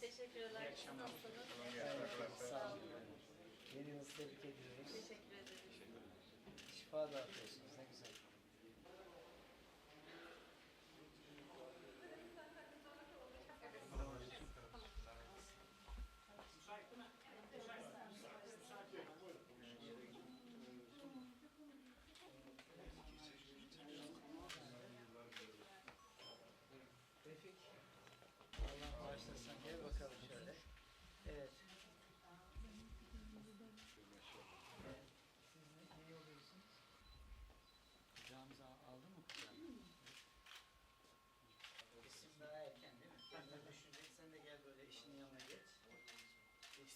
Teşekkürler. Siz nasılsınız? Sağ olun. Yeni yıl tebrik ediyoruz. Teşekkür ederim. Şifa dağıtıyorsunuz. Ne güzel.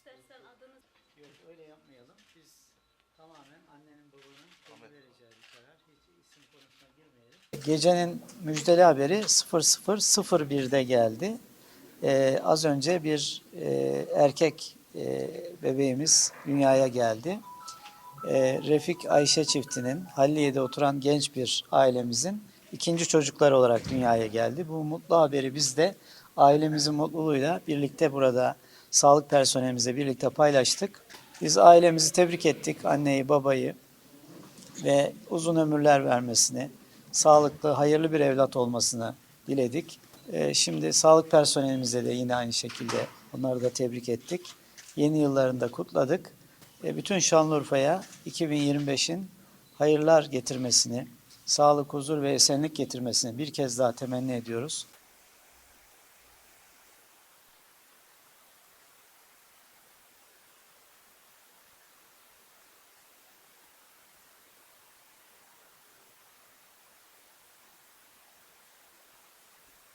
İstersen adınız Yok öyle yapmayalım. Biz tamamen annenin babanın kendi vereceği bir karar. Hiç isim konusuna girmeyelim. Gecenin müjdeli haberi 00.01'de geldi. Ee, az önce bir e, erkek e, bebeğimiz dünyaya geldi. Ee, Refik Ayşe çiftinin Halliye'de oturan genç bir ailemizin ikinci çocukları olarak dünyaya geldi. Bu mutlu haberi biz de ailemizin mutluluğuyla birlikte burada sağlık personelimizle birlikte paylaştık. Biz ailemizi tebrik ettik, anneyi, babayı ve uzun ömürler vermesini, sağlıklı, hayırlı bir evlat olmasını diledik. Ee, Şimdi sağlık personelimize de yine aynı şekilde onları da tebrik ettik. Yeni yıllarını da kutladık. Ee, Bütün Şanlıurfa'ya 2025'in hayırlar getirmesini, sağlık, huzur ve esenlik getirmesini bir kez daha temenni ediyoruz.